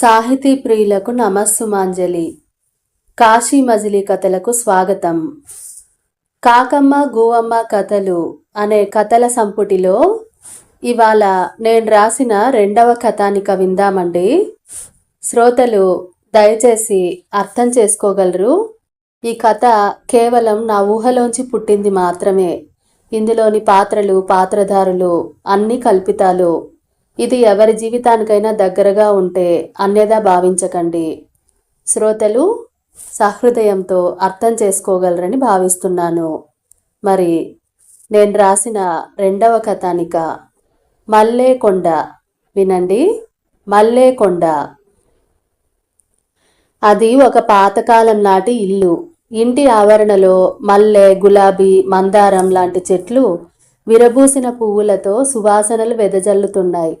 సాహితీ ప్రియులకు నమస్సుమాంజలి. కాశీ మజిలీ కథలకు స్వాగతం. కాకమ్మ గోవమ్మ కథలు అనే కథల సంపుటిలో ఇవాళ నేను రాసిన రెండవ కథానిక విందామండి శ్రోతలు దయచేసి అర్థం చేసుకోగలరు? ఈ కథ కేవలం నా ఊహలోంచి పుట్టింది మాత్రమే. ఇందులోని పాత్రలు పాత్రధారులు అన్ని కల్పితాలు ఇది ఎవరి జీవితానికైనా దగ్గరగా ఉంటే అన్యదా భావించకండి. శ్రోతలు సహృదయంతో అర్థం చేసుకోగలరని భావిస్తున్నాను. మరి నేను రాసిన రెండవ కథానిక మల్లేకొండ వినండి. మల్లేకొండ. అది ఒక పాతకాలం నాటి ఇల్లు. ఇంటి ఆవరణలో మల్లె గులాబీ మందారం లాంటి చెట్లు విరబూసిన పువ్వులతో సువాసనలు వెదజల్లుతున్నాయి.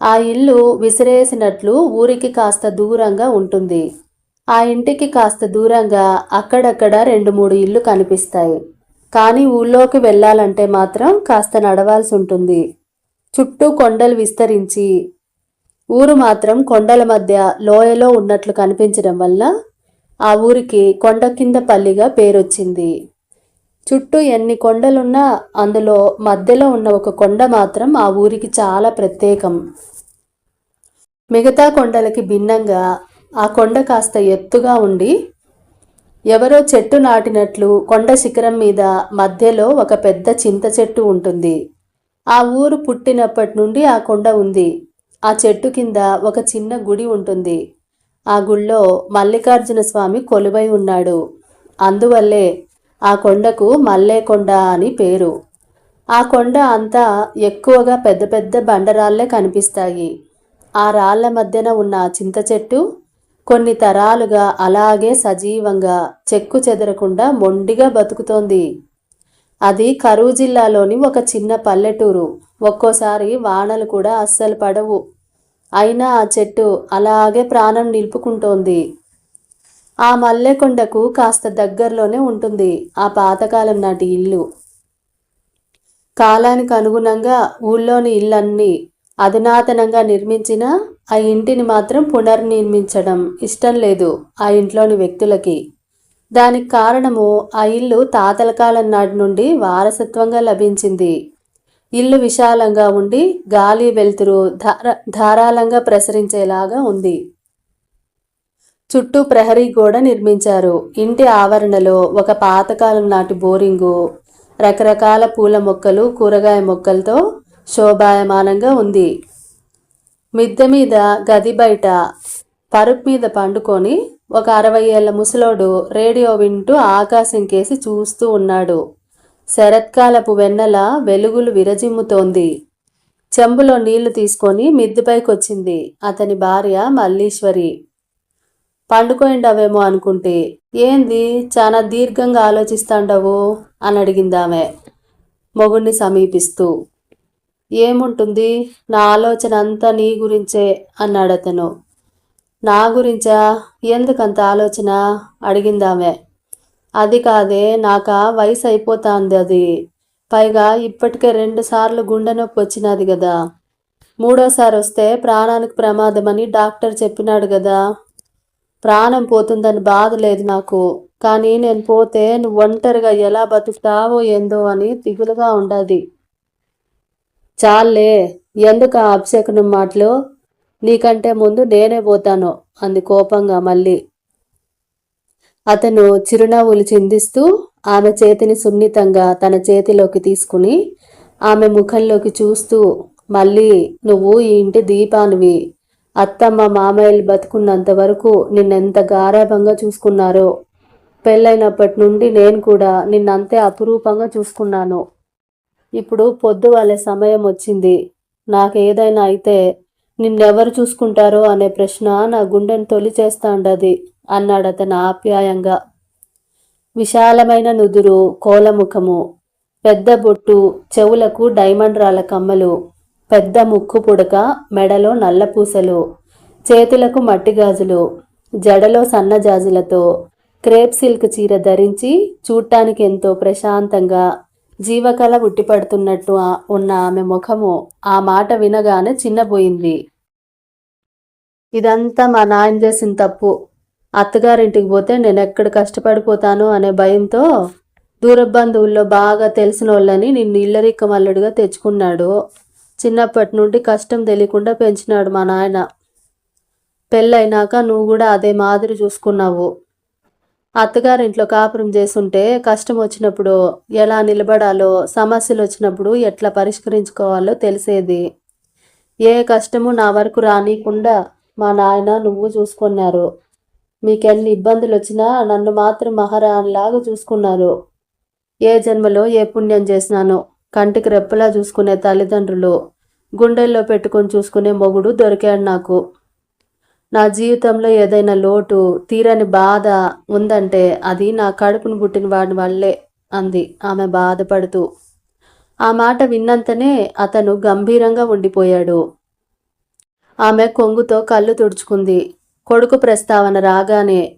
ఆ ఇల్లు విసిరేసినట్లు ఊరికి కాస్త దూరంగా ఉంటుంది. ఆ ఇంటికి కాస్త దూరంగా అక్కడక్కడ రెండు మూడు ఇల్లు కనిపిస్తాయి. కానీ ఊళ్ళోకి వెళ్ళాలంటే మాత్రం కాస్త నడవాల్సి ఉంటుంది. చుట్టూ కొండలు విస్తరించి ఊరు మాత్రం కొండల మధ్య లోయలో ఉన్నట్లు కనిపించడం వల్ల ఆ ఊరికి కొండ కింద పల్లిగా పేరొచ్చింది. చుట్టూ ఎన్ని కొండలున్నా అందులో మధ్యలో ఉన్న ఒక కొండ మాత్రం ఆ ఊరికి చాలా ప్రత్యేకం. మిగతా కొండలకి భిన్నంగా ఆ కొండ కాస్త ఎత్తుగా ఉండి ఎవరో చెట్టు నాటినట్లు కొండ శిఖరం మీద మధ్యలో ఒక పెద్ద చింత చెట్టు ఉంటుంది. ఆ ఊరు పుట్టినప్పటి నుండి ఆ కొండ ఉంది. ఆ చెట్టు కింద ఒక చిన్న గుడి ఉంటుంది. ఆ గుళ్ళో మల్లికార్జున స్వామి కొలువై ఉన్నాడు. అందువల్లే ఆ కొండకు మల్లేకొండ అని పేరు. ఆ కొండ అంతా ఎక్కువగా పెద్ద పెద్ద బండరాళ్ళే కనిపిస్తాయి. ఆ రాళ్ళ మధ్యన ఉన్న చింత చెట్టు కొన్ని తరాలుగా అలాగే సజీవంగా చెక్కు చెదరకుండా మొండిగా బతుకుతోంది. అది కరువు జిల్లాలోని ఒక చిన్న పల్లెటూరు. ఒక్కోసారి వానలు కూడా అస్సలు పడవు. అయినా ఆ చెట్టు అలాగే ప్రాణం నిలుపుకుంటోంది. ఆ మల్లెకొండకు కాస్త దగ్గరలోనే ఉంటుంది ఆ పాతకాలం నాటి ఇల్లు. కాలానికి అనుగుణంగా ఊళ్ళోని ఇళ్ళన్నీ అధునాతనంగా నిర్మించిన ఆ ఇంటిని మాత్రం పునర్నిర్మించడం ఇష్టం లేదు ఆ ఇంట్లోని వ్యక్తులకి. దానికి కారణము ఆ ఇల్లు తాతల కాలం నాటి నుండి వారసత్వంగా లభించింది. ఇల్లు విశాలంగా ఉండి గాలి వెలుతురు ధార ధారాళంగా ప్రసరించేలాగా ఉంది. చుట్టూ ప్రహరీ గోడ నిర్మించారు. ఇంటి ఆవరణలో ఒక పాతకాలం నాటి బోరింగు రకరకాల పూల మొక్కలు కూరగాయ మొక్కలతో శోభాయమానంగా ఉంది. మిద్దె మీద గది బయట పరుపు మీద పండుకొని ఒక అరవై ఏళ్ళ ముసలోడు రేడియో వింటూ ఆకాశం కేసి చూస్తూ ఉన్నాడు. శరత్కాలపు వెన్నెల వెలుగులు విరజిమ్ముతోంది. చెంబులో నీళ్ళు తీసుకొని మిద్దెపైకొచ్చింది అతని భార్య మల్లీశ్వరి. పండుకోయిండవేమో అనుకుంటే ఏంది చాలా దీర్ఘంగా ఆలోచిస్తాండవు? అని అడిగిందామె. మొగుణ్ణి సమీపిస్తూ ఏముంటుంది? నా ఆలోచన అంతా నీ గురించే అన్నాడు అతను. నా గురించా? ఎందుకంత ఆలోచన? అడిగిందామె. అది కాదే నాక వయసు అయిపోతాంది అది. పైగా ఇప్పటికే రెండుసార్లు గుండె నొప్పి వచ్చినది కదా మూడోసారి వస్తే ప్రాణానికి ప్రమాదమని డాక్టర్ చెప్పినాడు కదా ప్రాణం పోతుందని బాధ లేదు నాకు. కానీ నేను పోతే నువ్వు ఒంటరిగా ఎలా బతుకుతావో ఏందో అని దిగులుగా ఉండదు. చాలే ఎందుకు ఆ అభిషేకం మాటలు? నీకంటే ముందు నేనే పోతాను అంది కోపంగా మళ్ళీ. అతను చిరునవ్వులు చిందిస్తూ ఆమె చేతిని సున్నితంగా తన చేతిలోకి తీసుకుని ఆమె ముఖంలోకి చూస్తూ మళ్ళీ నువ్వు ఈ ఇంటి దీపానివి అత్తమ్మ మామయ్యలు బతుకున్నంత వరకు నిన్నెంత గారాభంగా చూసుకున్నారో. పెళ్ళైనప్పటి నుండి నేను కూడా నిన్నంతే అపురూపంగా చూసుకున్నాను. ఇప్పుడు పొద్దు వాళ్ళే సమయం వచ్చింది. నాకేదైనా అయితే నిన్నెవరు చూసుకుంటారో అనే ప్రశ్న నా గుండెను తొలి చేస్తాండది అన్నాడు అతను ఆప్యాయంగా. విశాలమైన నుదురు కోలముఖము పెద్ద బొట్టు చెవులకు డైమండ్ రాళ్ళ కమ్మలు పెద్ద ముక్కు పుడక మెడలో నల్లపూసలు చేతులకు మట్టి గాజులు జడలో సన్నజాజులతో క్రేప్ సిల్క్ చీర ధరించి చూడటానికి ఎంతో ప్రశాంతంగా జీవకళ ఉట్టిపడుతున్నట్టు ఉన్న ఆమె ముఖము ఆ మాట వినగానే చిన్నపోయింది ఇదంతా మా నాయన చేసిన తప్పు. అత్తగారింటికి పోతే నేను ఎక్కడ కష్టపడిపోతాను అనే భయంతో దూర బంధువుల్లో బాగా తెలిసిన వాళ్ళని నిన్ను ఇల్లరిక్క మల్లుడిగా తెచ్చుకున్నాడు. చిన్నప్పటి నుండి కష్టం తెలియకుండా పెంచినాడు మా నాయన. పెళ్ళైనాక నువ్వు కూడా అదే మాదిరి చూసుకున్నావు. అత్తగారింట్లో కాపురం చేసుంటే కష్టం వచ్చినప్పుడు ఎలా నిలబడాలో సమస్యలు వచ్చినప్పుడు ఎట్లా పరిష్కరించుకోవాలో తెలిసేది. ఏ కష్టము నా వరకు రానియకుండా మా నాయన నువ్వు చూసుకున్నారు. మీకెన్ని ఇబ్బందులు వచ్చినా నన్ను మాత్రం మహారాణిలాగా చూసుకున్నారు. ఏ జన్మలో ఏ పుణ్యం చేసినానో కంటికి రెప్పలా చూసుకునే తల్లిదండ్రులు గుండెల్లో పెట్టుకొని చూసుకునే మొగుడు దొరికాడు నాకు. నా జీవితంలో ఏదైనా లోటు తీరని బాధ ఉందంటే అది నా కడుపును పుట్టిన వాడి వల్లే అంది. ఆమె బాధపడుతూ. ఆ మాట విన్నంతనే అతను గంభీరంగా ఉండిపోయాడు. ఆమె కొంగుతో కళ్ళు తుడుచుకుంది. కొడుకు ప్రస్తావన రాగానే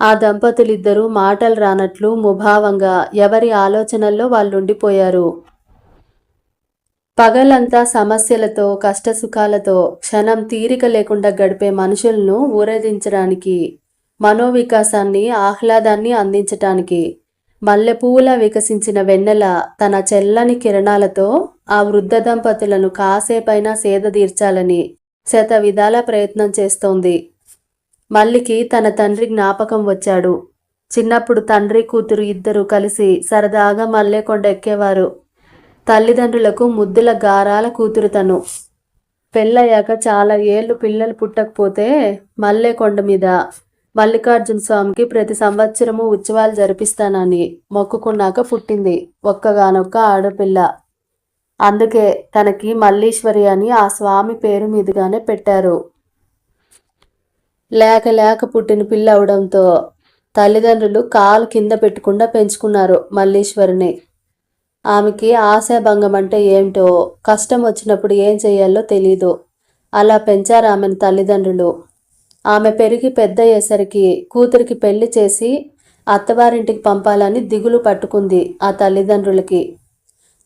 ఆ దంపతులిద్దరూ మాటలు రానట్లు ముభావంగా ఎవరి ఆలోచనల్లో వాళ్ళుండిపోయారు. పగలంతా సమస్యలతో కష్టసుఖాలతో క్షణం తీరిక లేకుండా గడిపే మనుషులను ఊరేధించడానికి మనోవికాసాన్ని ఆహ్లాదాన్ని అందించటానికి మల్లెపూల వికసించిన వెన్నెల తన చెల్లని కిరణాలతో ఆ వృద్ధ దంపతులను కాసేపైనా సేద తీర్చాలని శత విధాల ప్రయత్నం చేస్తోంది. మల్లికి తన తండ్రి జ్ఞాపకం వచ్చాడు. చిన్నప్పుడు తండ్రి కూతురు ఇద్దరు కలిసి సరదాగా మల్లెకొండ ఎక్కేవారు. తల్లిదండ్రులకు ముద్దుల గారాల కూతురు తను. పెళ్ళయ్యాక చాలా ఏళ్ళు పిల్లలు పుట్టకపోతే మల్లె కొండ మీద మల్లికార్జున స్వామికి ప్రతి సంవత్సరము ఉత్సవాలు జరిపిస్తానని మొక్కుకున్నాక పుట్టింది ఒక్కగానొక్క ఆడపిల్ల. అందుకే తనకి మల్లీశ్వరి అని ఆ స్వామి పేరు మీదుగానే పెట్టారు. లేక లేక పుట్టిన పిల్ల అవడంతో తల్లిదండ్రులు కాలు కింద పెట్టకుండా పెంచుకున్నారు మల్లీశ్వరిని. ఆమెకి ఆశాభంగం అంటే ఏమిటో కష్టం వచ్చినప్పుడు ఏం చేయాలో తెలీదు. అలా పెంచారు ఆమెను తల్లిదండ్రులు. ఆమె పెరిగి పెద్ద అయ్యేసరికి కూతురికి పెళ్ళి చేసి అత్తవారింటికి పంపాలని దిగులు పట్టుకుంది ఆ తల్లిదండ్రులకి.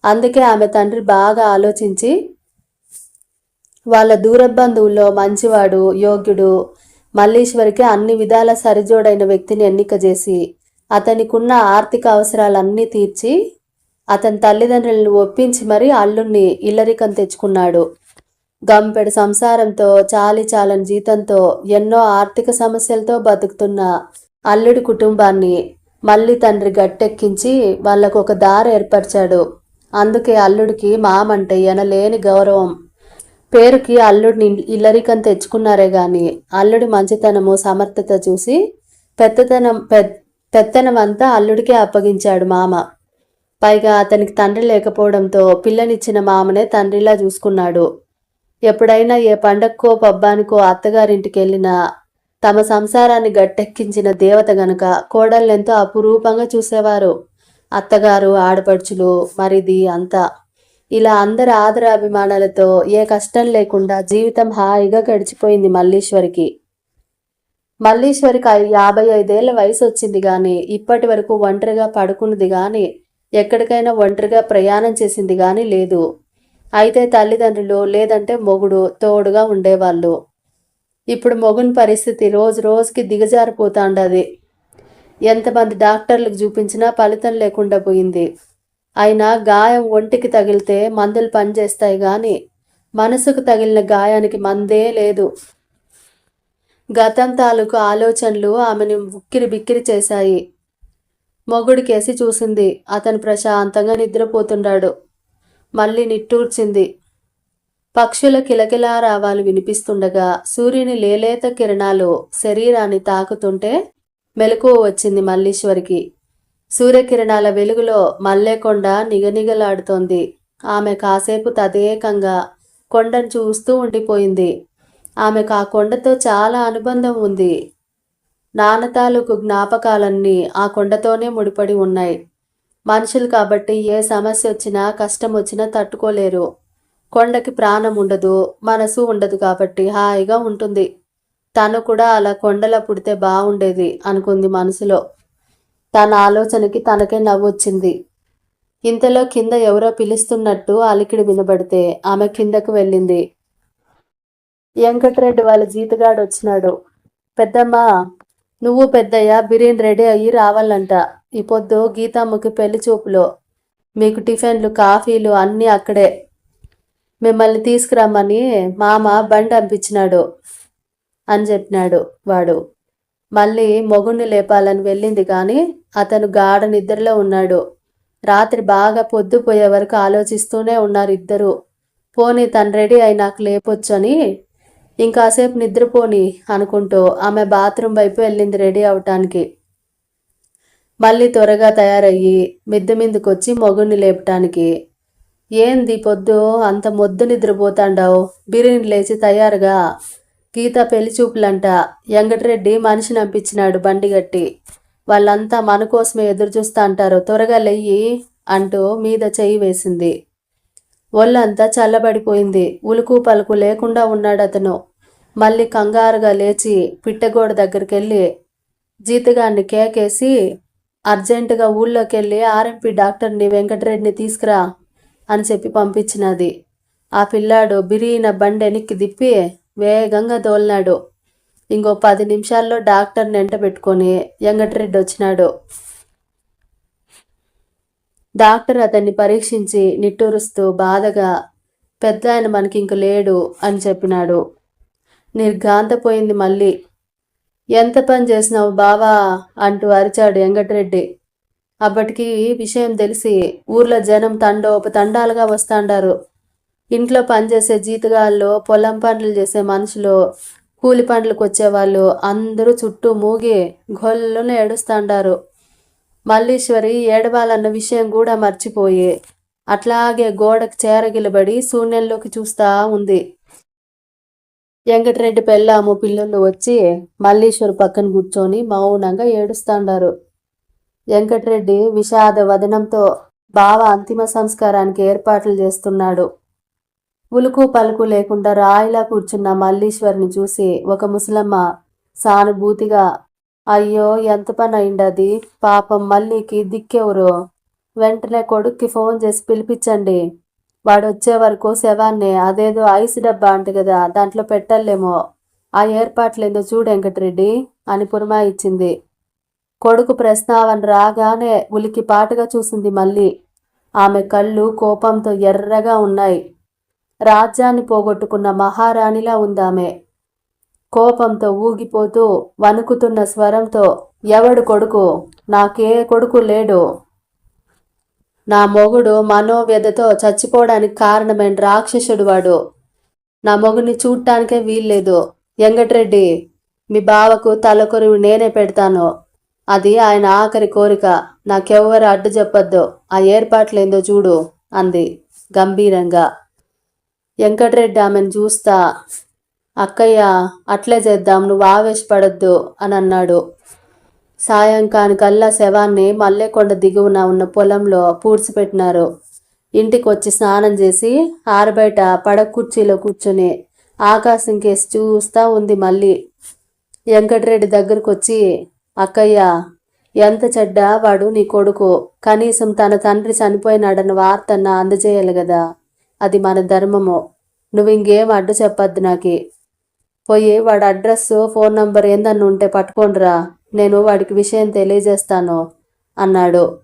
అందుకే ఆమె తండ్రి బాగా ఆలోచించి వాళ్ళ దూరబంధువుల్లో మంచివాడు యోగ్యుడు మల్లీశ్వరికి అన్ని విధాల సరిజోడైన వ్యక్తిని ఎన్నిక చేసి అతనికున్న ఆర్థిక అవసరాలన్నీ తీర్చి అతని తల్లిదండ్రులను ఒప్పించి మరీ అల్లుణ్ణి ఇల్లరికం తెచ్చుకున్నాడు. గంపెడు సంసారంతో చాలి చాలని జీతంతో ఎన్నో ఆర్థిక సమస్యలతో బతుకుతున్న అల్లుడి కుటుంబాన్ని మళ్ళీ తండ్రి గట్టెక్కించి వాళ్ళకు ఒక దారి ఏర్పరిచాడు. అందుకే అల్లుడికి మామంటే ఎనలేని గౌరవం. పేరుకి అల్లుడిని ఇల్లరికం తెచ్చుకున్నారే గాని అల్లుడి మంచితనము సమర్థత చూసి పెద్దతనం పెత్తనం అంతా అల్లుడికే అప్పగించాడు మామ. పైగా అతనికి తండ్రి లేకపోవడంతో పిల్లనిచ్చిన మామనే తండ్రిలా చూసుకున్నాడు. ఎప్పుడైనా ఏ పండక్కో పబ్బానికో అత్తగారింటికి వెళ్ళినా తమ సంసారాన్ని గట్టెక్కించిన దేవత గనుక కోడళ్ళెంతో అపురూపంగా చూసేవారు. అత్తగారు ఆడపడుచులు మరిది అంతా ఇలా అందరి ఆదర అభిమానాలతో ఏ కష్టం లేకుండా జీవితం హాయిగా గడిచిపోయింది మల్లీశ్వరికి. మల్లీశ్వరికి యాభై ఐదేళ్ళ వయసు వచ్చింది కానీ ఇప్పటి వరకు ఒంటరిగా పడుకున్నది కానీ ఎక్కడికైనా ఒంటరిగా ప్రయాణం చేసింది కానీ లేదు. అయితే తల్లిదండ్రులు లేదంటే మొగుడు తోడుగా ఉండేవాళ్ళు. ఇప్పుడు మొగుని పరిస్థితి రోజు రోజుకి దిగజారిపోతాండది. ఎంతమంది డాక్టర్లకు చూపించినా ఫలితం లేకుండా పోయింది. అయినా గాయం ఒంటికి తగిలితే మందులు పనిచేస్తాయి కానీ మనసుకు తగిలిన గాయానికి మందే లేదు. గతం తాలూకు ఆలోచనలు ఆమెను ఉక్కిరి బిక్కిరి చేశాయి. మొగుడికేసి చూసింది. అతను ప్రశాంతంగా నిద్రపోతున్నాడు మళ్ళీ నిట్టూర్చింది. పక్షుల కిలకిలా రావాలు వినిపిస్తుండగా సూర్యుని లేలేత కిరణాలు శరీరాన్ని తాకుతుంటే మెలకువ వచ్చింది మల్లీశ్వరికి. సూర్యకిరణాల వెలుగులో మల్లేకొండ నిగనిగలాడుతోంది. ఆమె కాసేపు తదేకంగా కొండను చూస్తూ ఉండిపోయింది. ఆమెకు ఆ కొండతో చాలా అనుబంధం ఉంది. నాన్న తాలూకు జ్ఞాపకాలన్నీ ఆ కొండతోనే ముడిపడి ఉన్నాయి. మనుషులు కాబట్టి ఏ సమస్య వచ్చినా కష్టం వచ్చినా తట్టుకోలేరు. కొండకి ప్రాణం ఉండదు మనసు ఉండదు కాబట్టి హాయిగా ఉంటుంది. తను కూడా అలా కొండలా పుడితే బాగుండేది అనుకుంది మనసులో. తన ఆలోచనకి తనకే నవ్వొచ్చింది ఇంతలో కింద ఎవరో పిలుస్తున్నట్టు అలికిడి వినబడితే ఆమె కిందకు వెళ్ళింది. వెంకటరెడ్డి వాళ్ళ జీతగాడు వచ్చినాడు. పెద్దమ్మ నువ్వు పెద్దయ్య బిర్యానీ రెడీ అయ్యి రావాలంట. ఈ పొద్దు గీతమ్మకి పెళ్ళి చూపులో. మీకు టిఫిన్లు కాఫీలు అన్నీ అక్కడే. మిమ్మల్ని తీసుకురమ్మని మామ బండి పంపించినాడు అని చెప్పినాడు వాడు. మళ్ళీ మొగుణ్ణి లేపాలని వెళ్ళింది కానీ అతను గాఢ నిద్రలో ఉన్నాడు. రాత్రి బాగా పొద్దుపోయే వరకు ఆలోచిస్తూనే ఉన్నారు ఇద్దరు. పోనీ తను రెడీ అయి నాకు లేపొచ్చని ఇంకాసేపు నిద్రపోని అనుకుంటూ ఆమె బాత్రూమ్ వైపు వెళ్ళింది రెడీ అవటానికి. మళ్ళీ త్వరగా తయారయ్యి మిద్దె మీదకొచ్చి మొగుడిని లేపటానికి. ఏంది పొద్దు? అంత మొద్దు నిద్రపోతాండావు? బిర్యానీ లేచి తయారుగా? గీత పెళ్ళి చూపులంట వెంకటరెడ్డి మనిషిని పంపించినాడు బండి గట్టి. వాళ్ళంతా మన కోసమే ఎదురు చూస్తా అంటారు త్వరగా లెయ్యి అంటూ మీద చెయ్యి వేసింది. ఒళ్ళంతా చల్లబడిపోయింది. ఉలుకు పలుకు లేకుండా ఉన్నాడు అతను మళ్ళీ కంగారుగా లేచి పిట్టగోడ దగ్గరికి వెళ్ళి జీతగాన్ని కేకేసి అర్జెంటుగా ఊళ్ళోకి వెళ్ళి ఆర్ఎంపీ డాక్టర్ని వెంకటరెడ్డిని తీసుకురా అని చెప్పి పంపించినది. ఆ పిల్లాడు బిరిగిన బండి వెనక్కి తిప్పి వేగంగా దోలినాడు ఇంకో పది నిమిషాల్లో డాక్టర్ని ఎంట పెట్టుకొని వెంకటరెడ్డి వచ్చినాడు. డాక్టర్ అతన్ని పరీక్షించి నిట్టూరుస్తూ బాధగా పెద్ద ఆయన మనకి ఇంక లేడు అని చెప్పినాడు. నిర్ఘాంతపోయింది మళ్ళీ. ఎంత పని చేసినావు బావా? అంటూ అరిచాడు వెంకటరెడ్డి. అప్పటికి విషయం తెలిసి ఊర్లో జనం తండోప తండాలుగా వస్తాండారు. ఇంట్లో పనిచేసే జీతగాళ్ళు పొలం పనులు చేసే మనుషులు కూలి పనులకు వచ్చేవాళ్ళు అందరూ చుట్టూ మూగి గొల్లున ఏడుస్తాండారు. మల్లీశ్వరి ఏడవాలన్న విషయం కూడా మర్చిపోయి అట్లాగే గోడకు చేరగిలబడి శూన్యంలోకి చూస్తా ఉంది. వెంకటరెడ్డి పెళ్ళాము పిల్లలు వచ్చి మల్లీశ్వరు పక్కన కూర్చొని మౌనంగా ఏడుస్తాండారు. వెంకటరెడ్డి విషాద వదనంతో బావ అంతిమ సంస్కారానికి ఏర్పాట్లు చేస్తున్నాడు. ఉలుకు పలుకు లేకుండా రాయిలా కూర్చున్న మల్లీశ్వరిని చూసి ఒక ముసలమ్మ సానుభూతిగా అయ్యో ఎంత పని అయిండది పాపం మల్లీకి దిక్కెవరు? వెంటనే కొడుక్కి ఫోన్ చేసి పిలిపించండి. వాడు వచ్చే వరకు శవాన్ని అదేదో ఐస్ డబ్బా అంట కదా దాంట్లో పెట్టలేమో ఆ ఏర్పాట్లేందో చూడు వెంకటరెడ్డి అని పురమాయిచ్చింది కొడుకు ప్రశ్నావన రాగానే ఉలికి పాటగా చూసింది మళ్ళీ. ఆమె కళ్ళు కోపంతో ఎర్రగా ఉన్నాయి. రాజ్యాన్ని పోగొట్టుకున్న మహారాణిలా ఉందామె. కోపంతో ఊగిపోతూ వణుకుతున్న స్వరంతో ఎవడు కొడుకు? నాకే కొడుకు లేడు. నా మొగుడు మనోవ్యధతో చచ్చిపోవడానికి కారణమైన రాక్షసుడు వాడు. నా మొగుడిని చూడటానికే వీల్లేదు. వెంకటరెడ్డి మీ బావకు తలకొరువు నేనే పెడతాను. అది ఆయన ఆఖరి కోరిక. నాకెవ్వరు అడ్డు చెప్పొద్దు. ఆ ఏర్పాట్లేందో చూడు అంది గంభీరంగా. వెంకటరెడ్డి ఆమెను చూస్తా అక్కయ్య అట్లే చేద్దాం నువ్వు ఆవేశపడద్దు అని అన్నాడు సాయంకానికల్లా శవాన్ని మల్లెకొండ దిగువన ఉన్న పొలంలో పూడ్చిపెట్టినారు. ఇంటికి వచ్చి స్నానం చేసి ఆరబయట పడ కుర్చీలో కూర్చొని ఆకాశం కేసి చూస్తా ఉంది మళ్ళీ. వెంకటరెడ్డి దగ్గరకు వచ్చి అక్కయ్య ఎంత చెడ్డ వాడు నీ కొడుకు. కనీసం తన తండ్రి చనిపోయినాడన్న వార్తన్న అందజేయాలి కదా అది మన ధర్మము. నువ్వు ఇంకేం అడ్డు చెప్పద్దు నాకి. పోయి వాడి అడ్రస్ ఫోన్ నంబర్ ఏందన్ను ఉంటే పట్టుకోండిరా. నేను వాడికి విషయం తెలియజేస్తాను అన్నాడు.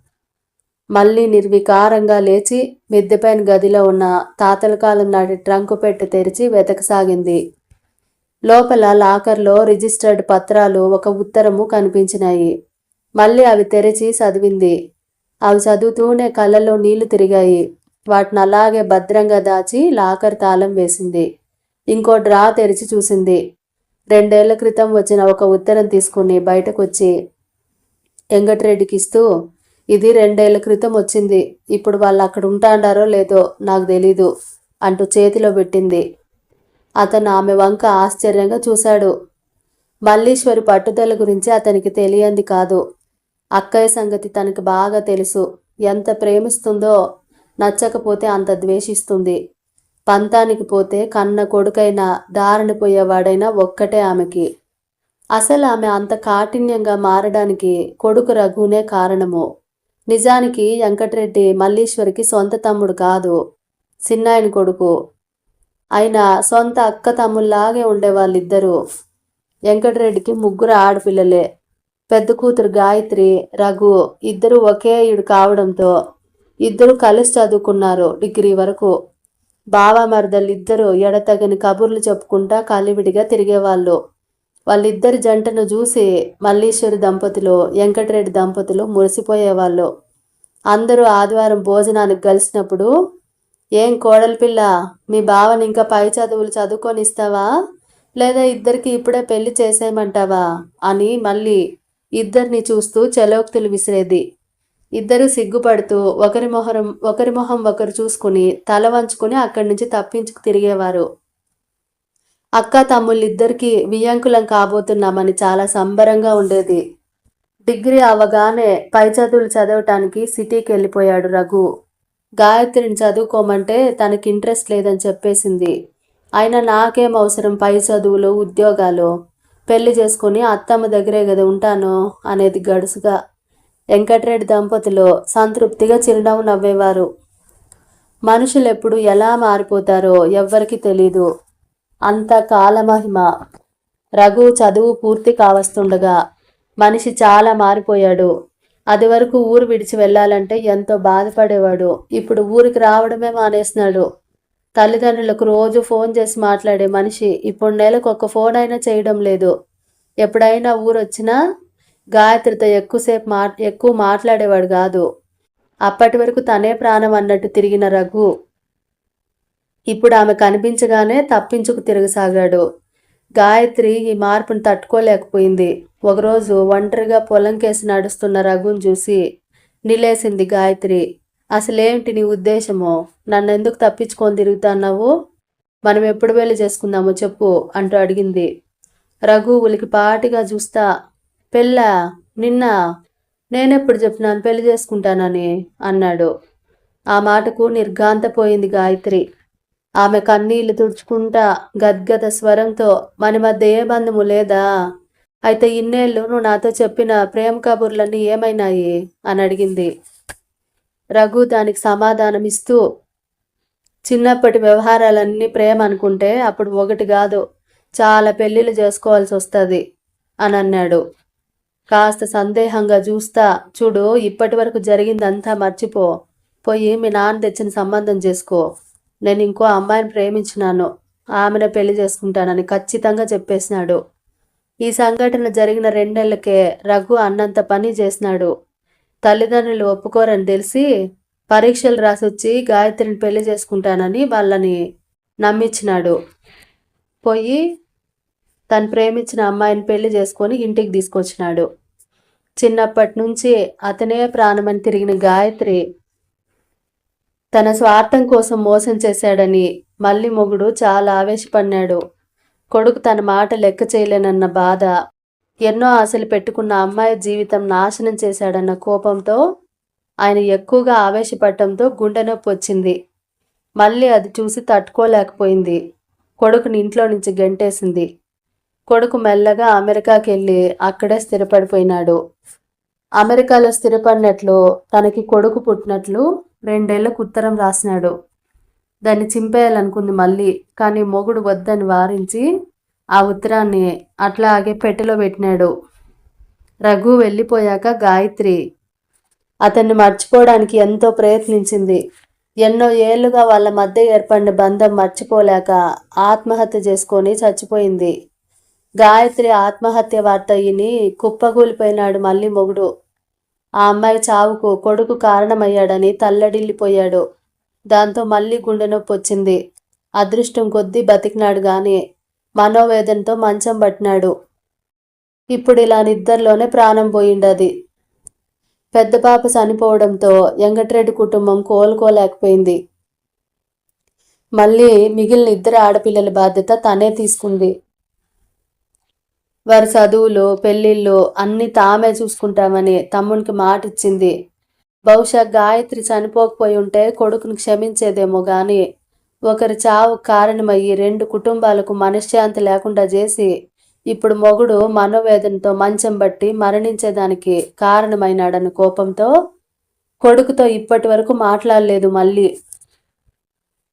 మళ్ళీ నిర్వికారంగా లేచి మిద్దెపైన గదిలో ఉన్న తాతల కాలం నాటి ట్రంకు పెట్టి తెరిచి వెతకసాగింది. లోపల లాకర్లో రిజిస్టర్డ్ పత్రాలు ఒక ఉత్తరము కనిపించినాయి. మళ్ళీ అవి తెరిచి చదివింది. అవి చదువుతూనే కళ్ళలో నీళ్ళు తిరిగాయి. వాటిని అలాగే భద్రంగా దాచి లాకర్ తాళం వేసింది. ఇంకో డ్రా తెరిచి చూసింది. రెండేళ్ళ క్రితం వచ్చిన ఒక ఉత్తరం తీసుకుని బయటకు వచ్చి వెంకటరెడ్డికి ఇస్తూ ఇది రెండేళ్ళ క్రితం వచ్చింది. ఇప్పుడు వాళ్ళు అక్కడ ఉంటాడారో లేదో నాకు తెలీదు అంటూ చేతిలో పెట్టింది. అతను ఆమె వంక ఆశ్చర్యంగా చూశాడు. మల్లీశ్వరి పట్టుదల గురించి అతనికి తెలియంది కాదు. అక్కయ్య సంగతి తనకి బాగా తెలుసు. ఎంత ప్రేమిస్తుందో నచ్చకపోతే అంత ద్వేషిస్తుంది. పంతానికి పోతే కన్న కొడుకైనా దారినిపోయేవాడైనా ఒక్కటే ఆమెకి. అసలు ఆమె అంత కాఠిన్యంగా మారడానికి కొడుకు రఘునే కారణము. నిజానికి వెంకటరెడ్డి మల్లీశ్వరికి సొంత తమ్ముడు కాదు సిన్నాయన కొడుకు. అయినా సొంత అక్క తమ్ముళ్ళాగే ఉండే వాళ్ళిద్దరూ వెంకటరెడ్డికి ముగ్గురు ఆడపిల్లలే. పెద్ద కూతురు గాయత్రి రఘు ఇద్దరు ఒకే ఈడు కావడంతో ఇద్దరు కలిసి చదువుకున్నారు డిగ్రీ వరకు. బావ ఇద్దరు ఎడతగని కబుర్లు చెప్పుకుంటా కలివిడిగా తిరిగేవాళ్ళు. వాళ్ళిద్దరి జంటను చూసి మల్లీశ్వరి దంపతులు వెంకటరెడ్డి దంపతులు మురిసిపోయేవాళ్ళు. అందరూ ఆదివారం భోజనానికి కలిసినప్పుడు ఏం కోడలి పిల్ల మీ బావని ఇంకా పై చదువులు చదువుకొని ఇస్తావా లేదా ఇద్దరికి ఇప్పుడే పెళ్ళి చేసేయమంటావా? అని మళ్ళీ ఇద్దరిని చూస్తూ చెలోక్తులు విసిరేది. ఇద్దరు సిగ్గుపడుతూ ఒకరి మొహరం ఒకరి మొహం ఒకరు చూసుకుని తల వంచుకుని అక్కడి నుంచి తప్పించుకు తిరిగేవారు. అక్క తమ్ముళ్ళిద్దరికీ వియంకులం కాబోతున్నామని చాలా సంబరంగా ఉండేది. డిగ్రీ అవగానే పై చదువులు చదవటానికి సిటీకి వెళ్ళిపోయాడు రఘు. గాయత్రిని చదువుకోమంటే తనకి ఇంట్రెస్ట్ లేదని చెప్పేసింది. అయినా నాకేం అవసరం పై చదువులు ఉద్యోగాలు? పెళ్ళి చేసుకుని అత్తమ్మ దగ్గరే కదా ఉంటాను? అనేది గడుసుగా వెంకటరెడ్డి దంపతులు సంతృప్తిగా చిరునవ్వు నవ్వేవారు. మనుషులు ఎప్పుడు ఎలా మారిపోతారో ఎవ్వరికి తెలీదు. అంత కాలమహిమ. రఘు చదువు పూర్తి కావస్తుండగా మనిషి చాలా మారిపోయాడు. అది వరకు ఊరు విడిచి వెళ్ళాలంటే ఎంతో బాధపడేవాడు. ఇప్పుడు ఊరికి రావడమే మానేసినాడు తల్లిదండ్రులకు రోజు ఫోన్ చేసి మాట్లాడే మనిషి ఇప్పుడు నెలకు ఒక ఫోన్ అయినా చేయడం లేదు. ఎప్పుడైనా ఊరు వచ్చినా గాయత్రితో ఎక్కువసేపు మా ఎక్కువ మాట్లాడేవాడు కాదు. అప్పటి వరకు తనే ప్రాణం అన్నట్టు తిరిగిన రఘు. ఇప్పుడు ఆమె కనిపించగానే తప్పించుకు తిరగసాగాడు. గాయత్రి ఈ మార్పును తట్టుకోలేకపోయింది. ఒకరోజు ఒంటరిగా పొలం కేసి నడుస్తున్న రఘుని చూసి నిలేసింది గాయత్రి అసలేమిటి నీ ఉద్దేశమో? నన్ను ఎందుకు తప్పించుకొని తిరుగుతున్నావు మనం ఎప్పుడు వెళ్ళి చేసుకుందామో చెప్పు అంటూ అడిగింది. రఘు ఉలికి పాటిగా చూస్తా పెళ్ళ? నిన్న? నేనెప్పుడు చెప్పినాను పెళ్ళి చేసుకుంటానని? అన్నాడు. ఆ మాటకు నిర్ఘాంతపోయింది గాయత్రి. ఆమె కన్నీళ్ళు తుడుచుకుంటా గద్గద స్వరంతో మన మధ్య ఏ బంధము లేదా? అయితే ఇన్నేళ్ళు నువ్వు నాతో చెప్పిన ప్రేమ కబుర్లన్నీ ఏమైనాయి అని అడిగింది. రఘు దానికి సమాధానం ఇస్తూ చిన్నప్పటి వ్యవహారాలన్నీ ప్రేమ అనుకుంటే అప్పుడు ఒకటి కాదు చాలా పెళ్ళిళ్ళు చేసుకోవాల్సి వస్తుంది అని అన్నాడు. కాస్త సందేహంగా చూస్తా. చూడు ఇప్పటి వరకు జరిగిందంతా మర్చిపో. పోయి మీ నాన్న తెచ్చిన సంబంధం చేసుకో. నేను ఇంకో అమ్మాయిని ప్రేమించినాను. ఆమెను పెళ్ళి చేసుకుంటానని ఖచ్చితంగా చెప్పేసినాడు. ఈ సంఘటన జరిగిన రెండేళ్ళకే రఘు అన్నంత పని చేసినాడు. తల్లిదండ్రులు ఒప్పుకోరని తెలిసి పరీక్షలు రాసొచ్చి గాయత్రిని పెళ్ళి చేసుకుంటానని వాళ్ళని నమ్మించినాడు పోయి తను ప్రేమించిన అమ్మాయిని పెళ్ళి చేసుకొని ఇంటికి తీసుకొచ్చినాడు. చిన్నప్పటి నుంచి అతనే ప్రాణమని తిరిగిన గాయత్రి తన స్వార్థం కోసం మోసం చేశాడని మళ్ళీ మొగుడు చాలా ఆవేశపడినాడు కొడుకు తన మాట లెక్క చేయలేనన్న బాధ ఎన్నో ఆశలు పెట్టుకున్న అమ్మాయి జీవితం నాశనం చేశాడన్న కోపంతో ఆయన ఎక్కువగా ఆవేశపడటంతో గుండె నొప్పి వచ్చింది. మళ్ళీ అది చూసి తట్టుకోలేకపోయింది. కొడుకుని ఇంట్లో నుంచి గెంటేసింది. కొడుకు మెల్లగా అమెరికాకి వెళ్ళి అక్కడే స్థిరపడిపోయినాడు. అమెరికాలో స్థిరపడినట్లు తనకి కొడుకు పుట్టినట్లు రెండేళ్ళకు ఉత్తరం రాసినాడు. దాన్ని చింపేయాలనుకుంది మళ్ళీ కానీ మొగుడు వద్దని వారించి ఆ ఉత్తరాన్ని అట్లాగే పెట్టెలో పెట్టినాడు. రఘు వెళ్ళిపోయాక గాయత్రి అతన్ని మర్చిపోవడానికి ఎంతో ప్రయత్నించింది. ఎన్నో ఏళ్ళుగా వాళ్ళ మధ్య ఏర్పడిన బంధం మర్చిపోలేక ఆత్మహత్య చేసుకొని చచ్చిపోయింది. గాయత్రి ఆత్మహత్య వార్త విని కుప్పగూలిపోయినాడు మళ్ళీ మొగుడు. ఆ అమ్మాయి చావుకు కొడుకు కారణమయ్యాడని తల్లడిల్లిపోయాడు. దాంతో మళ్ళీ గుండె నొప్పి వచ్చింది. అదృష్టం కొద్దీ బతికినాడు గాని మనోవేదనతో మంచం పట్టినాడు. ఇప్పుడు ఇలా నిద్దరిలోనే ప్రాణం పోయిండది. పెద్ద పాప చనిపోవడంతో వెంకటరెడ్డి కుటుంబం కోలుకోలేకపోయింది. మళ్ళీ మిగిలిన ఇద్దరు ఆడపిల్లల బాధ్యత తనే తీసుకుంది. వారి చదువులు పెళ్ళిళ్ళు అన్ని తామే చూసుకుంటామని తమ్మునికి మాట ఇచ్చింది బహుశా గాయత్రి చనిపోకపోయి ఉంటే కొడుకుని క్షమించేదేమో గాని ఒకరి చావు కారణమయ్యి రెండు కుటుంబాలకు మనశ్శాంతి లేకుండా చేసి ఇప్పుడు మొగుడు మనోవేదనతో మంచం బట్టి మరణించేదానికి కారణమైనాడని కోపంతో కొడుకుతో ఇప్పటి వరకు మాట్లాడలేదు మళ్ళీ.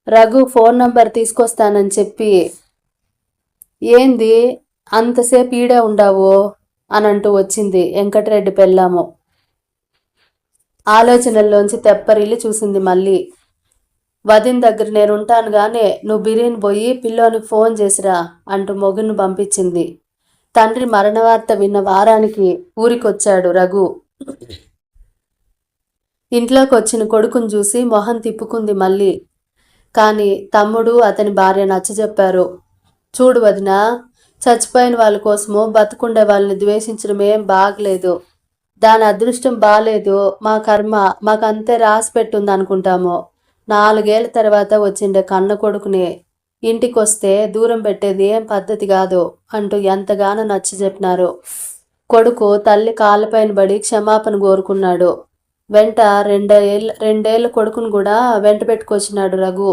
రఘు ఫోన్ నంబర్ తీసుకొస్తానని చెప్పి ఏంది? అంతసేపు ఈడే ఉండావు? అని అంటూ వచ్చింది వెంకటరెడ్డి పెళ్ళాము. ఆలోచనల్లోంచి తెప్పరిల్లి చూసింది మళ్ళీ. వదిన దగ్గర నేను ఉంటాను గానే నువ్వు బిర్యానీ పోయి పిల్లోనికి ఫోన్ చేసిరా అంటూ మొగుని పంపించింది. తండ్రి మరణవార్త విన్న వారానికి ఊరికొచ్చాడు రఘు. ఇంట్లోకి వచ్చిన కొడుకుని చూసి మొహం తిప్పుకుంది మళ్ళీ. కానీ తమ్ముడు అతని భార్య నచ్చజెప్పారు. చూడు వదిన చచ్చిపోయిన వాళ్ళ కోసము బతుకుండే వాళ్ళని ద్వేషించడం ఏం బాగలేదు. దాని అదృష్టం బాగాలేదు మా కర్మ మాకంతే రాసి పెట్టుంది అనుకుంటాము. నాలుగేళ్ళ తర్వాత వచ్చిండే కన్న కొడుకుని ఇంటికి వస్తే దూరం పెట్టేది ఏం పద్ధతి కాదు అంటూ ఎంతగానో నచ్చి చెప్పినారు. కొడుకు తల్లి కాళ్ళపైన పడి క్షమాపణ కోరుకున్నాడు. వెంట రెండేళ్ళ రెండేళ్ళ కొడుకును కూడా వెంట పెట్టుకొచ్చినాడు రఘు.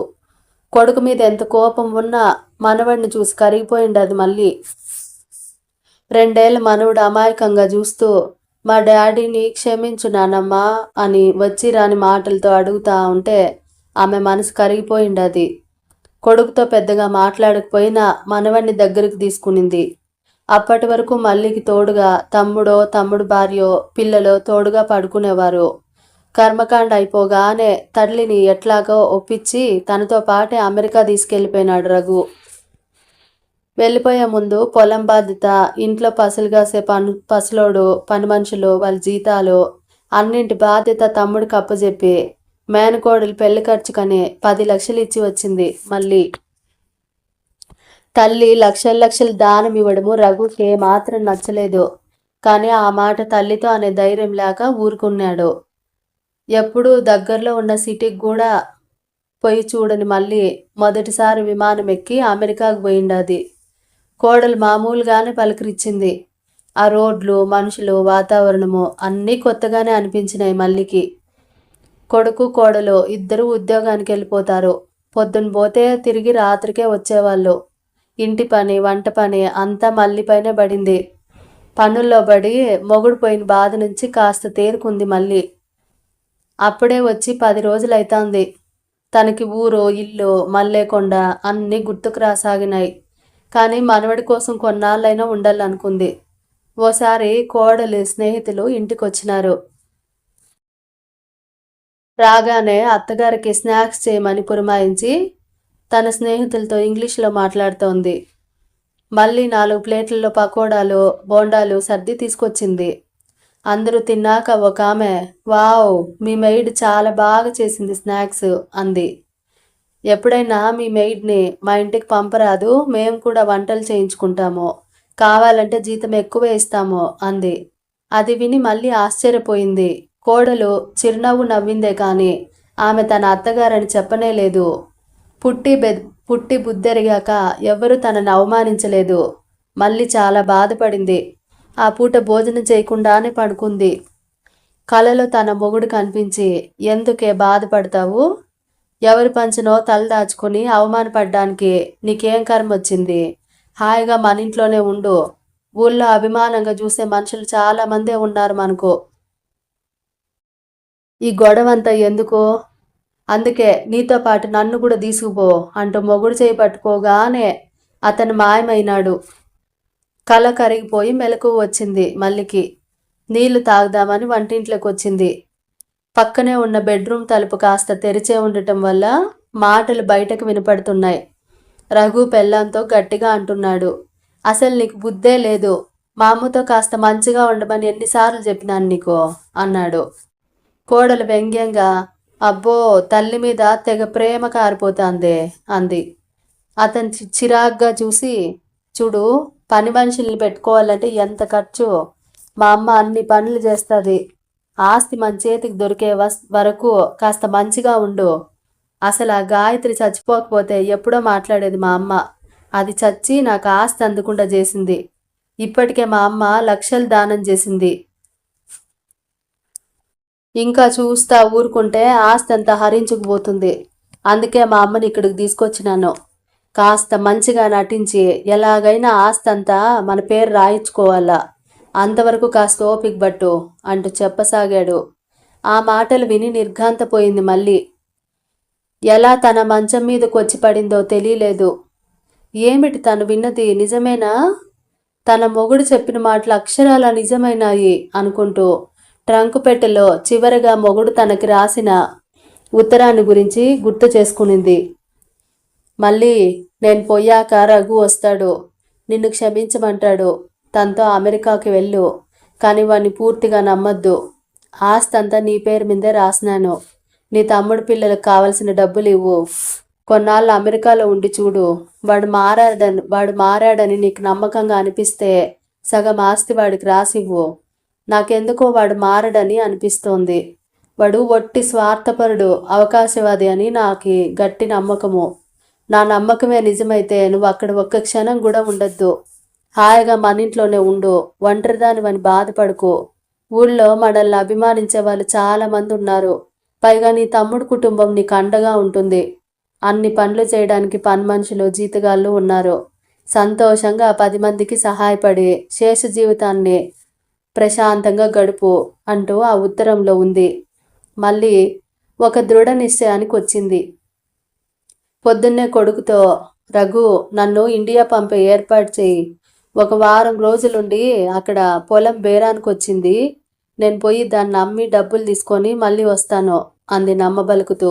కొడుకు మీద ఎంత కోపం ఉన్నా మనవడిని చూసి కరిగిపోయింది అది మళ్ళీ. రెండేళ్ళ మనవుడు అమాయకంగా చూస్తూ మా డాడీని క్షమించు నానమ్మా అని వచ్చి రాని మాటలతో అడుగుతా ఉంటే ఆమె మనసు కరిగిపోయింది అది. కొడుకుతో పెద్దగా మాట్లాడకపోయినా మనవడిని దగ్గరికి తీసుకునింది. అప్పటి వరకు మల్లికి తోడుగా తమ్ముడో తమ్ముడు భార్యో పిల్లలో తోడుగా పడుకునేవారు. కర్మకాండ అయిపోగానే తల్లిని ఎట్లాగో ఒప్పించి తనతో పాటే అమెరికా తీసుకెళ్ళిపోయినాడు రఘు. వెళ్ళిపోయే ముందు పొలం బాధ్యత ఇంట్లో పసులు కాసే పను పసులోడు పని మనుషులు వాళ్ళ జీతాలు అన్నింటి బాధ్యత తమ్ముడికి అప్పచెప్పి మేనకోడలు పెళ్ళి ఖర్చుకని పది లక్షలు ఇచ్చి వచ్చింది మళ్ళీ. తల్లి లక్షల లక్షలు దానం ఇవ్వడము రఘుకి మాత్రం నచ్చలేదు. కానీ ఆ మాట తల్లితో అనే ధైర్యం లేక ఊరుకున్నాడు. ఎప్పుడూ దగ్గరలో ఉన్న సిటీకి కూడా పోయి చూడని మళ్ళీ మొదటిసారి విమానం ఎక్కి అమెరికాకు పోయిండది కోడలు మామూలుగానే పలకరించింది. ఆ రోడ్లు మనుషులు వాతావరణము అన్నీ కొత్తగానే అనిపించినాయి మల్లికి. కొడుకు కోడలు ఇద్దరు ఉద్యోగానికి వెళ్ళిపోతారు. పొద్దున పోతే తిరిగి రాత్రికే వచ్చేవాళ్ళు. ఇంటి పని వంట పని అంతా మల్లిపైనే పడింది. పనుల్లో పడి మొగుడు పోయిన బాధ నుంచి కాస్త తేరుకుంది మళ్ళీ. అప్పుడే వచ్చి పది రోజులైతాంది. తనకి ఊరో ఇల్లు మల్లేకొండ అన్నీ గుర్తుకు రాసాగినాయి. కానీ మనవడి కోసం కొన్నాళ్ళైనా ఉండాలనుకుంది. ఓసారి కోడలు స్నేహితులు ఇంటికి వచ్చినారు రాగానే అత్తగారికి స్నాక్స్ చేయమని పురమాయించి తన స్నేహితులతో ఇంగ్లీష్లో మాట్లాడుతోంది. మళ్ళీ నాలుగు ప్లేట్లలో పకోడాలు బోండాలు సర్ది తీసుకొచ్చింది. అందరూ తిన్నాక ఒక ఆమె వావ్ మీ మెయిడ్ చాలా బాగా చేసింది స్నాక్స్ అంది. ఎప్పుడైనా మీ మెయిడ్ని మా ఇంటికి పంపరాదు మేము కూడా వంటలు చేయించుకుంటాము. కావాలంటే జీతం ఎక్కువ ఇస్తాము అంది. అది విని మళ్ళీ ఆశ్చర్యపోయింది. కోడలు చిరునవ్వు నవ్విందే కానీ ఆమె తన అత్తగారని చెప్పనే లేదు. పుట్టి బె పుట్టి బుద్ధెరిగాక ఎవరు తనను అవమానించలేదు. మళ్ళీ చాలా బాధపడింది. ఆ పూట భోజనం చేయకుండానే పడుకుంది. కలలో తన మొగుడు కనిపించి ఎందుకే బాధపడతావు? ఎవరి పంచనో తల దాచుకుని అవమానపడ్డానికి నీకేం కర్మ వచ్చింది? హాయిగా మన ఇంట్లోనే ఉండు. ఊళ్ళో అభిమానంగా చూసే మనుషులు చాలా మందే ఉన్నారు మనకు. ఈ గొడవ అంతా ఎందుకు? అందుకే నీతో పాటు నన్ను కూడా తీసుకుపో అంటూ మొగుడు చేయి పట్టుకోగానే అతను మాయమైనాడు. కల కరిగిపోయి మెలకు వచ్చింది. మల్లికి నీళ్ళు తాగుదామని వంటింట్లోకి వచ్చింది పక్కనే ఉన్న బెడ్రూమ్ తలుపు కాస్త తెరిచే ఉండటం వల్ల మాటలు బయటకు వినపడుతున్నాయి. రఘు పెళ్ళంతో గట్టిగా అంటున్నాడు. అసలు నీకు బుద్ధే లేదు. మా అమ్మతో కాస్త మంచిగా ఉండమని ఎన్నిసార్లు చెప్పినాను నీకు అన్నాడు. కోడలు వ్యంగ్యంగా అబ్బో తల్లి మీద తెగ ప్రేమ కారిపోతాందే అంది. అతను చిరాగ్గా చూసి చూడు పని మనుషుల్ని పెట్టుకోవాలంటే ఎంత ఖర్చు? మా అమ్మ అన్ని పనులు చేస్తుంది. ఆస్తి మన చేతికి దొరికే వరకు కాస్త మంచిగా ఉండు. అసలు ఆ గాయత్రి చచ్చిపోకపోతే ఎప్పుడో మాట్లాడేది మా అమ్మ. అది చచ్చి నాకు ఆస్తి అందకుండా చేసింది. ఇప్పటికే మా అమ్మ లక్షలు దానం చేసింది. ఇంకా చూస్తా ఊరుకుంటే ఆస్తి అంతా హరించుకుపోతుంది. అందుకే మా అమ్మని ఇక్కడికి తీసుకొచ్చినాను. కాస్త మంచిగా నటించి ఎలాగైనా ఆస్తంతా మన పేరు రాయించుకోవాలా? అంతవరకు కాస్త ఓపిక బట్టు అంటూ చెప్పసాగాడు. ఆ మాటలు విని నిర్ఘాంతపోయింది మళ్ళీ. ఎలా తన మంచం మీదకు వచ్చి పడిందో తెలియలేదు. ఏమిటి తను విన్నది నిజమేనా? తన మొగుడు చెప్పిన మాటలు అక్షరాల నిజమైనాయి అనుకుంటూ ట్రంక్ పెట్టెలో చివరగా మొగుడు తనకి రాసిన ఉత్తరాన్ని గురించి గుర్తు చేసుకునింది. మళ్ళీ నేను పోయాక రఘు వస్తాడు. నిన్ను క్షమించమంటాడు. తనతో అమెరికాకి వెళ్ళు. కానీ వాడిని పూర్తిగా నమ్మద్దు. ఆస్తి అంతా నీ పేరు మీదే రాసినాను. నీ తమ్ముడు పిల్లలకు కావలసిన డబ్బులు ఇవ్వు. కొన్నాళ్ళు అమెరికాలో ఉండి చూడు. వాడు మారాడని వాడు మారాడని నీకు నమ్మకంగా అనిపిస్తే సగం ఆస్తి వాడికి రాసివ్వు నాకెందుకో వాడు మారడని అనిపిస్తోంది. వాడు ఒట్టి స్వార్థపరుడు అవకాశవాది అని నాకు గట్టి నమ్మకము. నా నమ్మకమే నిజమైతే నువ్వు అక్కడ ఒక్క క్షణం కూడా ఉండొద్దు. హాయిగా మన ఇంట్లోనే ఉండు. ఒంటరిదానివని బాధపడుకో. ఊళ్ళో మనల్ని అభిమానించే వాళ్ళు చాలా మంది ఉన్నారు. పైగా నీ తమ్ముడు కుటుంబం నీకు అండగా ఉంటుంది. అన్ని పనులు చేయడానికి పని మనుషులు జీతగాళ్ళు ఉన్నారు. సంతోషంగా పది మందికి సహాయపడి శేష జీవితాన్ని ప్రశాంతంగా గడుపు అంటూ ఆ ఉత్తరంలో ఉంది. మళ్ళీ ఒక దృఢ నిశ్చయానికి వచ్చింది. పొద్దున్నే కొడుకుతో రఘు నన్ను ఇండియా పంపే ఏర్పాటు చేయి. ఒక వారం రోజులుండి అక్కడ పొలం బేరానికి వచ్చింది నేను పోయి దాన్ని అమ్మి డబ్బులు తీసుకొని మళ్ళీ వస్తాను అంది నమ్మబలుకుతూ.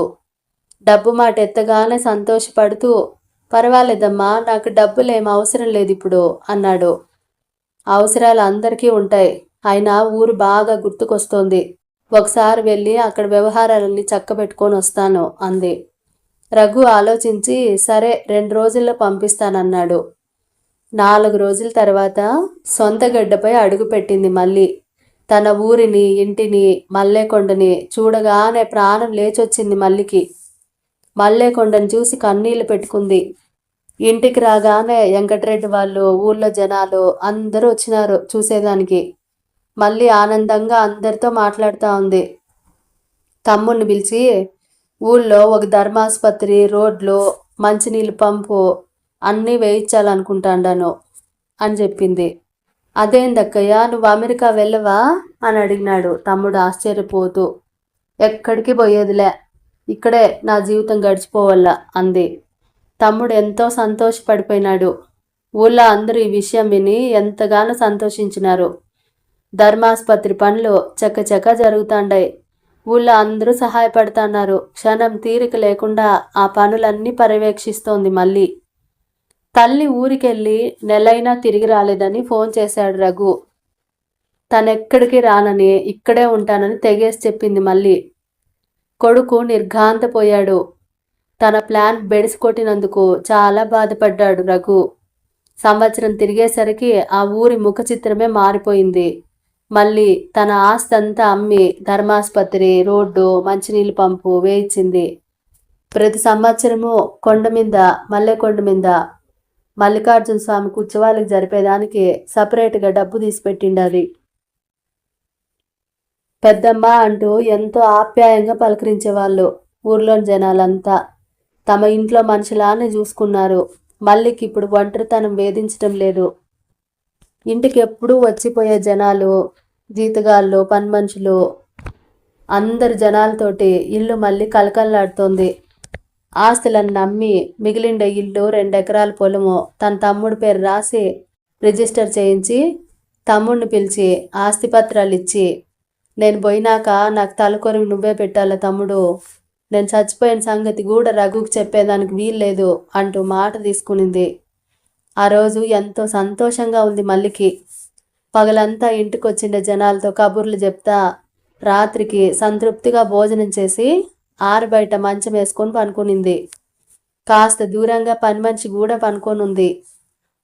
డబ్బు మాట ఎత్తగానే సంతోషపడుతూ పర్వాలేదమ్మా నాకు డబ్బులు ఏం అవసరం లేదు ఇప్పుడు అన్నాడు. అవసరాలు అందరికీ ఉంటాయి అయినా ఊరు బాగా గుర్తుకొస్తోంది. ఒకసారి వెళ్ళి అక్కడ వ్యవహారాలన్నీ చక్కబెట్టుకొని వస్తాను అంది. రఘు ఆలోచించి సరే రెండు రోజుల్లో పంపిస్తానన్నాడు. నాలుగు రోజుల తర్వాత సొంత గడ్డపై అడుగుపెట్టింది మళ్ళీ. తన ఊరిని ఇంటిని మల్లేకొండని చూడగానే ప్రాణం లేచొచ్చింది మల్లికి. మల్లేకొండని చూసి కన్నీళ్ళు పెట్టుకుంది. ఇంటికి రాగానే వెంకటరెడ్డి వాళ్ళు ఊళ్ళో జనాలు అందరూ వచ్చినారు చూసేదానికి. మళ్ళీ ఆనందంగా అందరితో మాట్లాడుతూ ఉంది. తమ్ముడిని పిలిచి ఊళ్ళో ఒక ధర్మాసుపత్రి రోడ్లు మంచినీళ్ళు పంపు అన్నీ వేయించాలనుకుంటాండాను అని చెప్పింది. అదేందక్కయ్య నువ్వు అమెరికా వెళ్ళవా? అని అడిగినాడు తమ్ముడు ఆశ్చర్యపోతూ. ఎక్కడికి పోయేదిలే ఇక్కడే నా జీవితం గడిచిపోవల్లా అంది. తమ్ముడు ఎంతో సంతోషపడిపోయినాడు. ఊళ్ళో అందరూ ఈ విషయం విని ఎంతగానో సంతోషించినారు. ధర్మాసుపత్రి పనులు చక్కచక్క జరుగుతాండాయి. ఊళ్ళో అందరూ సహాయపడుతున్నారు. క్షణం తీరిక లేకుండా ఆ పనులన్నీ పర్యవేక్షిస్తోంది మళ్ళీ. తల్లి ఊరికెళ్ళి నెలైనా తిరిగి రాలేదని ఫోన్ చేశాడు రఘు. తనెక్కడికి రానని ఇక్కడే ఉంటానని తెగేసి చెప్పింది మళ్ళీ. కొడుకు నిర్ఘాంతపోయాడు. తన ప్లాన్ బెడిసి కొట్టినందుకు చాలా బాధపడ్డాడు రఘు. సంవత్సరం తిరిగేసరికి ఆ ఊరి ముఖ చిత్రమే మారిపోయింది. మళ్ళీ తన ఆస్తి అంతా అమ్మి ధర్మాసుపత్రి రోడ్డు మంచినీళ్ళు పంపు వేయించింది. ప్రతి సంవత్సరము కొండ మీద మల్లెకొండ మీద మల్లికార్జున స్వామికి ఉత్సవాలకు జరిపేదానికి సపరేట్గా డబ్బు తీసిపెట్టిండది పెద్దమ్మ అంటూ ఎంతో ఆప్యాయంగా పలకరించేవాళ్ళు ఊర్లోని జనాలంతా. తమ ఇంట్లో మనుషులానే చూసుకున్నారు. మల్లికి ఇప్పుడు ఒంటరితనం వేధించడం లేదు. ఇంటికి ఎప్పుడూ వచ్చిపోయే జనాలు జీతగాళ్ళు పని మనుషులు అందరు జనాలతోటి ఇల్లు మళ్ళీ కలకల్లాడుతోంది ఆస్తులను నమ్మి మిగిలిండే ఇల్లు రెండు ఎకరాల పొలము తన తమ్ముడి పేరు రాసి రిజిస్టర్ చేయించి తమ్ముడిని పిలిచి ఆస్తి పత్రాలు ఇచ్చి నేను పోయినాక నాకు తలకొరివి నువ్వే పెట్టాల తమ్ముడు? నేను చచ్చిపోయిన సంగతి కూడా రఘుకు చెప్పేదానికి వీల్లేదు అంటూ మాట తీసుకునింది. ఆ రోజు ఎంతో సంతోషంగా ఉంది మల్లికి. పగలంతా ఇంటికి వచ్చిండే జనాలతో కబుర్లు చెప్తా రాత్రికి సంతృప్తిగా భోజనం చేసి ఆరు బయట మంచం వేసుకొని పనుకునింది. కాస్త దూరంగా పని మనిషి కూడా పనుకొనుంది.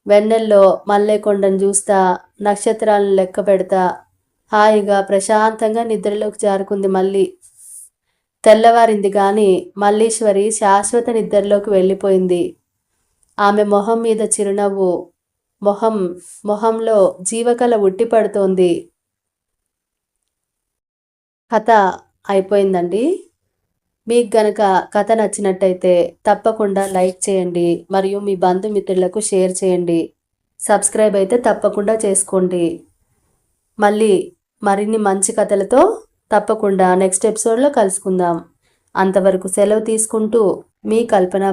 వెన్నెల్లో మల్లెకొండను చూస్తా నక్షత్రాలను లెక్క పెడతా హాయిగా ప్రశాంతంగా నిద్రలోకి జారుకుంది మళ్ళీ తెల్లవారింది కానీ మల్లీశ్వరి శాశ్వత నిద్రలోకి వెళ్ళిపోయింది. ఆమె మొహం మీద చిరునవ్వు. మొహం మొహంలో జీవకళ ఉట్టిపడుతోంది. కథ అయిపోయిందండి. మీకు గనక కథ నచ్చినట్టయితే తప్పకుండా లైక్ చేయండి మరియు మీ బంధుమిత్రులకు షేర్ చేయండి. సబ్స్క్రైబ్ అయితే తప్పకుండా చేసుకోండి. మళ్ళీ మరిన్ని మంచి కథలతో తప్పకుండా నెక్స్ట్ ఎపిసోడ్లో కలుసుకుందాం. అంతవరకు సెలవు తీసుకుంటూ మీ కల్పన